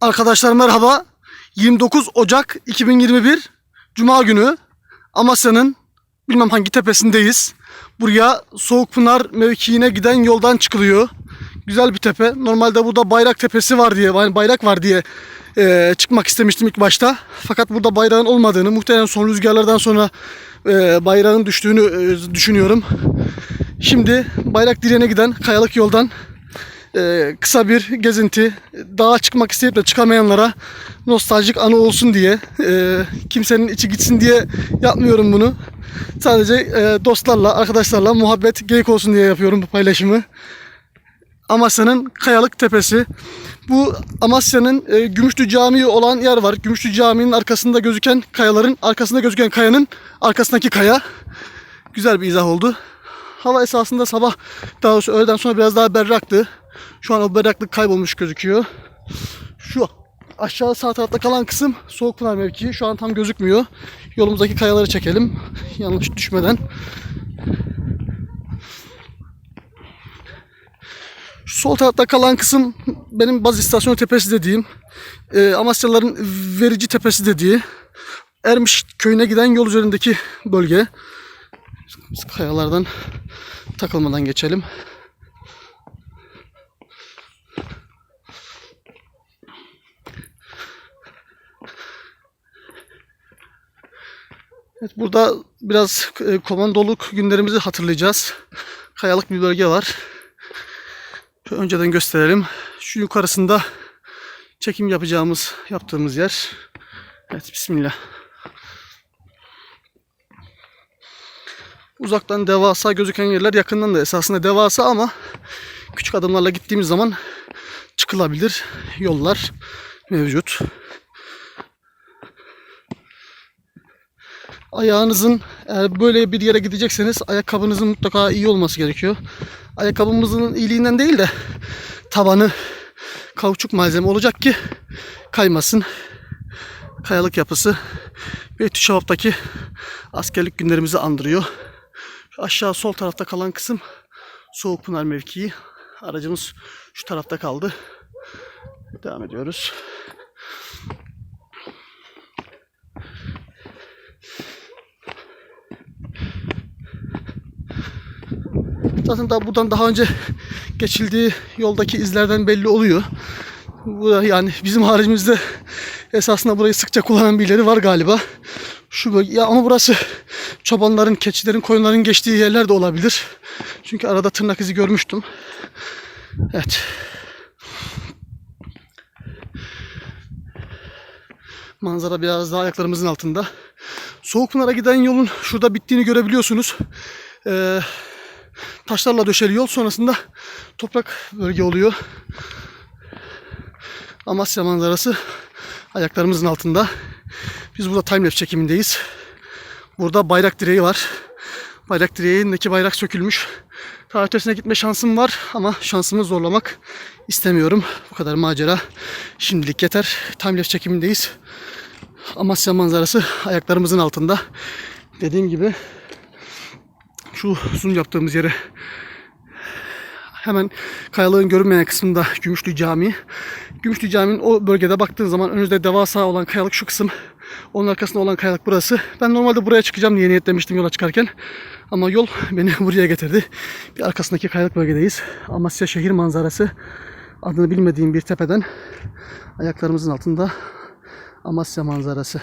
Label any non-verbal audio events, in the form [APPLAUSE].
Arkadaşlar merhaba. 29 Ocak 2021 Cuma günü Amasya'nın bilmem hangi tepesindeyiz. Buraya Soğukpınar mevkiine giden yoldan çıkılıyor. Güzel bir tepe. Normalde burada bayrak tepesi var diye, yani bayrak var diye e, çıkmak istemiştim ilk başta. Fakat burada bayrağın olmadığını, muhtemelen son rüzgarlardan sonra e, bayrağın düştüğünü e, düşünüyorum. Şimdi bayrak direğine giden kayalık yoldan e, kısa bir gezinti, dağa çıkmak isteyip de çıkamayanlara nostaljik anı olsun diye, e, kimsenin içi gitsin diye yapmıyorum bunu. Sadece e, dostlarla, arkadaşlarla muhabbet, geyik olsun diye yapıyorum bu paylaşımı. Amasya'nın Kayalık Tepesi. Bu Amasya'nın e, Gümüşlü Camii olan yer var. Gümüşlü Camii'nin arkasında gözüken kayaların, arkasında gözüken kayanın arkasındaki kaya. Güzel bir izah oldu. Hava esasında sabah daha doğrusu öğleden sonra biraz daha berraktı. Şu an o berraklık kaybolmuş gözüküyor. Şu aşağı sağ tarafta kalan kısım Soğukpınar mevkii. Şu an tam gözükmüyor. Yolumuzdaki kayaları çekelim. Yanlış düşmeden. Şu sol tarafta kalan kısım benim baz istasyonu tepesi dediğim. E, Amasyalıların verici tepesi dediği. Ermiş köyüne giden yol üzerindeki bölge. Kayalardan takılmadan geçelim. Evet, burada biraz e, komandoluk günlerimizi hatırlayacağız. Kayalık bir bölge var. Şöyle önceden gösterelim. Şu yukarısında çekim yapacağımız, yaptığımız yer. Evet, bismillah. Uzaktan devasa gözüken yerler yakından da esasında devasa ama küçük adımlarla gittiğimiz zaman çıkılabilir yollar mevcut. Ayağınızın eğer böyle bir yere gidecekseniz ayakkabınızın mutlaka iyi olması gerekiyor. Ayakkabımızın iyiliğinden değil de tabanı kauçuk malzeme olacak ki kaymasın. Kayalık yapısı Beytüşşevap'taki askerlik günlerimizi andırıyor. Şu aşağı sol tarafta kalan kısım Soğukpınar mevkii. Aracımız şu tarafta kaldı. Devam ediyoruz. Zaten daha buradan daha önce geçildiği yoldaki izlerden belli oluyor. Bu yani bizim haricimizde esasında burayı sıkça kullanan birileri var galiba. Şu bölge ya ama burası çobanların, keçilerin, koyunların geçtiği yerler de olabilir. Çünkü arada tırnak izi görmüştüm. Evet. Manzara biraz daha ayaklarımızın altında. Soğukpınar'a giden yolun şurada bittiğini görebiliyorsunuz. Ee, taşlarla döşeli yol sonrasında toprak bölge oluyor. Amasya manzarası ayaklarımızın altında. Biz burada timelapse çekimindeyiz. Burada bayrak direği var. Bayrak direğindeki bayrak sökülmüş. Ötesine gitme şansım var ama şansımı zorlamak istemiyorum. Bu kadar macera şimdilik yeter. Timelapse çekimindeyiz. Amasya manzarası ayaklarımızın altında. Dediğim gibi şu zoom yaptığımız yere hemen kayalığın görünmeyen kısmında Gümüşlü Camii. Gümüşlü Camii'nin o bölgede baktığın zaman önünüzde devasa olan kayalık şu kısım. Onun arkasında olan kayalık burası. Ben normalde buraya çıkacağım diye niyetlemiştim yola çıkarken. Ama yol [LAUGHS] beni buraya getirdi. Bir arkasındaki kayalık bölgedeyiz. Amasya şehir manzarası. Adını bilmediğim bir tepeden ayaklarımızın altında Amasya manzarası.